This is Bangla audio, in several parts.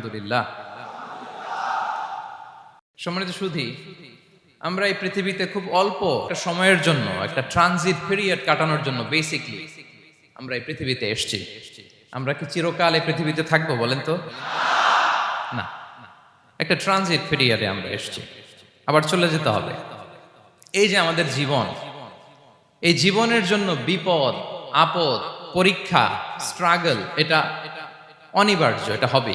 আলহামদুলিল্লাহ। সম্মানিত সুধী, আমরা এই পৃথিবীতে খুব অল্প একটা সময়ের জন্য, একটা ট্রানজিট পিরিয়ড কাটানোর জন্য বেসিকলি আমরা এই পৃথিবীতে এসেছি। আমরা কি চিরকাল এই পৃথিবীতে থাকব বলেন তো? না। একটা ট্রানজিট পিরিয়ডে আমরা এসেছি। আবার চলে যেতে হবে। এই যে আমাদের জীবন, এই জীবনের জন্য বিপদ, আপদ, পরীক্ষা স্ট্রাগল এটা অনিবার্য, এটা হবে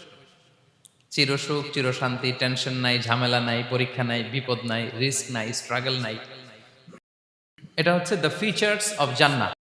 চির চিরশান্তি চির টেনশন নাই, ঝামেলা নাই, পরীক্ষা নাই, বিপদ নাই, রিস্ক নাই, স্ট্রাগল নাই। এটা হচ্ছে দ্য ফিচার্স অফ জান্নাত